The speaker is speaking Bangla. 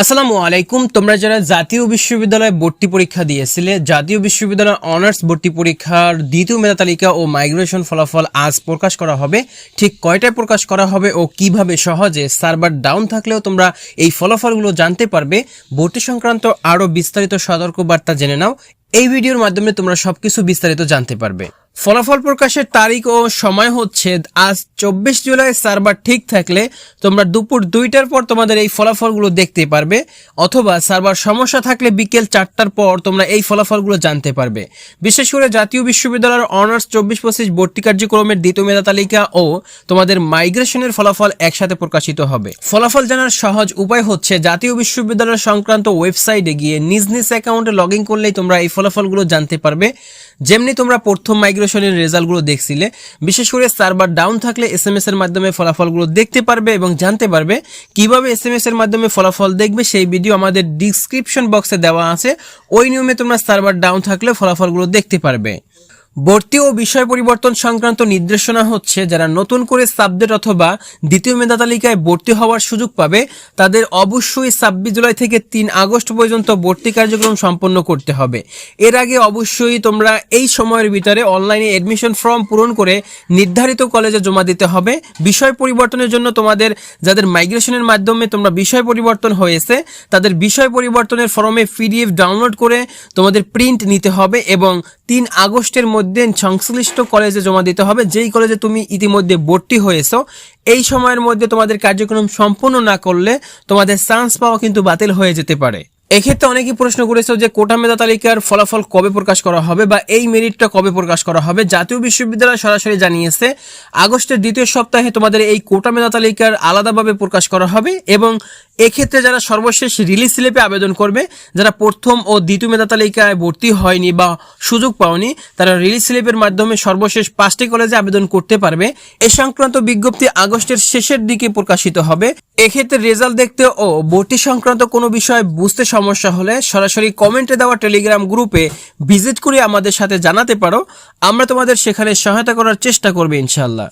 আসসালামু আলাইকুম। তোমরা যারা জাতীয় বিশ্ববিদ্যালয়ে ভর্তি পরীক্ষা দিয়েছিলে, জাতীয় বিশ্ববিদ্যালয়ের অনার্স ভর্তি পরীক্ষার দ্বিতীয় মেধা তালিকা ও মাইগ্রেশন ফলাফল আজ প্রকাশ করা হবে। ঠিক কয়টায় প্রকাশ করা হবে ও কীভাবে সহজে সার্ভার ডাউন থাকলেও তোমরা এই ফলাফলগুলো জানতে পারবে, ভর্তি সংক্রান্ত আরও বিস্তারিত সতর্কবার্তা জেনে নাও। এই ভিডিওর মাধ্যমে তোমরা সবকিছু বিস্তারিত জানতে পারবে। ফলাফল প্রকাশের তারিখ ও সময় হচ্ছে আজ চব্বিশ জুলাই, সার্ভার ঠিক থাকলে তোমরা দুপুর দুইটার পর তোমাদের এই ফলাফলগুলো দেখতে পারবে, অথবা সার্ভার সমস্যা থাকলে বিকেল চারটার পর তোমরা এই ফলাফলগুলো জানতে পারবে। বিশেষ করে জাতীয় বিশ্ববিদ্যালয়ের অনার্স চব্বিশ পঁচিশ ভর্তি কার্যক্রমের দ্বিতীয় মেধা তালিকা ও তোমাদের মাইগ্রেশনের ফলাফল একসাথে প্রকাশিত হবে। ফলাফল জানার সহজ উপায় হচ্ছে জাতীয় বিশ্ববিদ্যালয় সংক্রান্ত ওয়েবসাইটে গিয়ে নিজ নিজ অ্যাকাউন্টে লগ করলেই তোমরা এই ফলাফলগুলো জানতে পারবে। যেমনি তোমরা প্রথম মাইগ্রেশনের রেজাল্টগুলো দেখছিলে, বিশেষ করে সার্ভার ডাউন থাকলে এস এম এর মাধ্যমে ফলাফলগুলো দেখতে পারবে এবং জানতে পারবে কীভাবে এস এম এর মাধ্যমে ফলাফল দেখবে, সেই ভিডিও আমাদের ডিসক্রিপশন বক্সে দেওয়া আছে। ওই নিয়মে তোমরা সার্ভার ডাউন থাকলে ফলাফলগুলো দেখতে পারবে। ভর্তি ও বিষয় পরিবর্তন সংক্রান্ত নির্দেশনা হচ্ছে, যারা নতুন করে সাবজেক্ট অথবা দ্বিতীয় মেধা তালিকায় ভর্তি হওয়ার সুযোগ পাবে, তাদের অবশ্যই ছাব্বিশ জুলাই থেকে তিন আগস্ট পর্যন্ত ভর্তি কার্যক্রম সম্পন্ন করতে হবে। এর আগে অবশ্যই তোমরা এই সময়ের ভিতরে অনলাইনে এডমিশন ফর্ম পূরণ করে নির্ধারিত কলেজে জমা দিতে হবে। বিষয় পরিবর্তনের জন্য তোমাদের, যাদের মাইগ্রেশনের মাধ্যমে তোমরা বিষয় পরিবর্তন হয়েছে, তাদের বিষয় পরিবর্তনের ফর্মে পিডিএফ ডাউনলোড করে তোমাদের প্রিন্ট নিতে হবে এবং তিন আগস্টের মধ্যে সংশ্লিষ্ট কলেজে জমা দিতে হবে। যেই কলেজে তুমি ইতিমধ্যে ভর্তি হয়েছো, এই সময়ের মধ্যে তোমাদের কার্যক্রম সম্পূর্ণ না করলে তোমাদের চান্স পাওয়া কিন্তু বাতিল হয়ে যেতে পারে। এক্ষেত্রে অনেকেই প্রশ্ন করেছে যে কোটা মেধা তালিকার ফলাফল কবে প্রকাশ করা হবে বা এই মেরিটটা কবে প্রকাশ করা হবে। জাতীয় বিশ্ববিদ্যালয় সরাসরি জানিয়েছে, আগস্টের দ্বিতীয় সপ্তাহে তোমাদের এই কোটা মেধা তালিকার আলাদাভাবে প্রকাশ করা হবে এবং এক্ষেত্রে যারা সর্বশেষ রিলিজ স্লিপে আবেদন করবে, যারা প্রথম ও দ্বিতীয় মেধা তালিকায় ভর্তি হয়নি বা সুযোগ পাওনি, তারা রিলিজ স্লিপের মাধ্যমে সর্বশেষ পাঁচটি কলেজে আবেদন করতে পারবে। এ সংক্রান্ত বিজ্ঞপ্তি আগস্টের শেষের দিকে প্রকাশিত হবে। এক্ষেত্রে রেজাল্ট দেখতে ও ভর্তি সংক্রান্ত কোনো বিষয় বুঝতে সমস্যা হলে সরাসরি কমেন্টে দেওয়া টেলিগ্রাম গ্রুপে ভিজিট করে আমাদের সাথে জানাতে পারো। আমরা তোমাদের সেখানে সহায়তা করার চেষ্টা করবে ইনশাল্লাহ